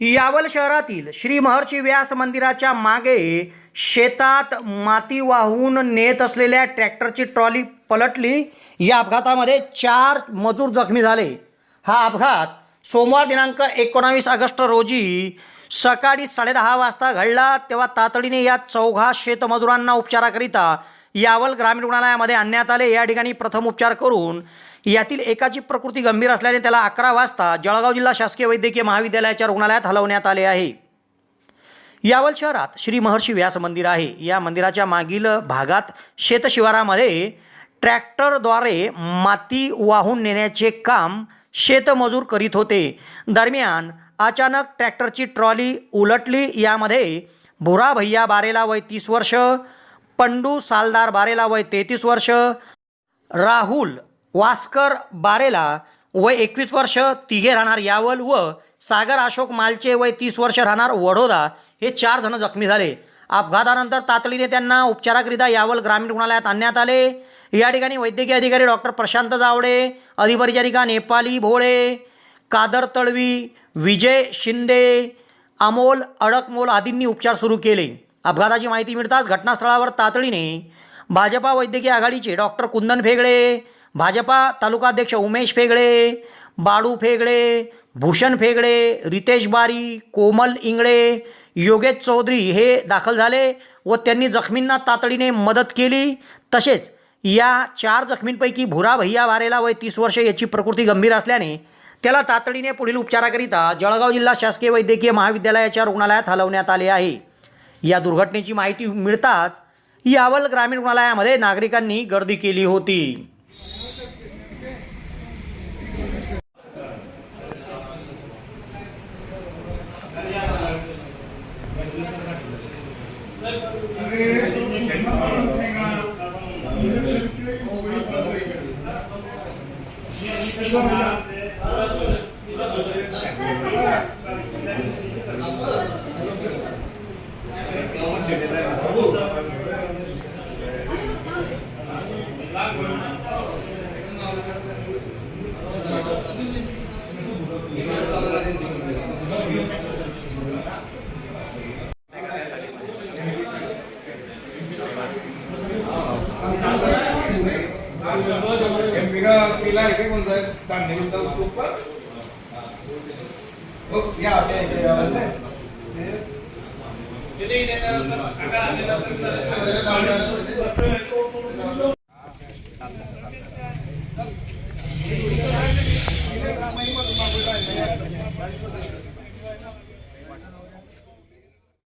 यावल शहरातील श्री महर्षी व्यास मंदिराच्या मागे शेतात माती वाहून नेत असलेल्या ट्रॅक्टरची ट्रॉली पलटली. या अपघातामध्ये चार मजूर जखमी झाले. हा अपघात सोमवार दिनांक एकोणावीस ऑगस्ट रोजी सकाळी साडेदहा वाजता घडला. तेव्हा तातडीने या चौघा शेतमजुरांना उपचाराकरिता यावल ग्रामीण रुग्णालयामध्ये आणण्यात आले. या ठिकाणी प्रथम उपचार करून यातील एकाची प्रकृती गंभीर असल्याने त्याला अकरा वाजता जळगाव जिल्हा शासकीय वैद्यकीय महाविद्यालयाच्या रुग्णालयात हलवण्यात आले आहे. यावल शहरात श्री महर्षी व्यास मंदिर आहे. या मंदिराच्या मागील भागात शेतशिवारामध्ये ट्रॅक्टरद्वारे माती वाहून नेण्याचे काम शेतमजूर करीत होते. दरम्यान अचानक ट्रॅक्टरची ट्रॉली उलटली. यामध्ये भुरा भैया बारेला वय तीस वर्ष पंडू सालदार बारेला वय तेहतीस वर्ष राहुल वास्कर बारेला वय एकवीस वर्ष तिघे राहणार यावल व सागर अशोक मालचे वय तीस वर्ष राहणार वडोदा हे चार जण जखमी झाले. अपघातानंतर तातडीने त्यांना उपचाराकरिता यावल ग्रामीण रुग्णालयात आणण्यात आले. या ठिकाणी वैद्यकीय अधिकारी डॉक्टर प्रशांत जावडे अधिपरिचारिका नेपाली भोळे कादर तळवी विजय शिंदे अमोल अडकमोल आदींनी उपचार सुरू केले. अपघाताची माहिती मिळताच घटनास्थळावर तातडीने भाजपा वैद्यकीय आघाडीचे डॉक्टर कुंदन फेगळे भाजपा तालुकाध्यक्ष उमेश फेगळे बाळू फेगळे भूषण फेगळे रितेश बारी कोमल इंगळे योगेश चौधरी हे दाखल झाले व त्यांनी जखमींना तातडीने मदत केली. तसेच या चार जखमींपैकी भुरा भैया वारेला वय तीस वर्ष याची प्रकृती गंभीर असल्याने त्याला तातडीने पुढील उपचाराकरिता जळगाव जिल्हा शासकीय वैद्यकीय महाविद्यालयाच्या रुग्णालयात हलवण्यात आले आहे. या दुर्घटनेची माहिती मिळताच यावल ग्रामीण रुग्णालयामध्ये नागरिकांनी गर्दी केली होती. ఎంపీగా పిల్లలకి కొంచెం దాన్ని ఇద్దాం సూపర్ యా అదే అదే ఇది ఇదే అక్కడ అక్కడ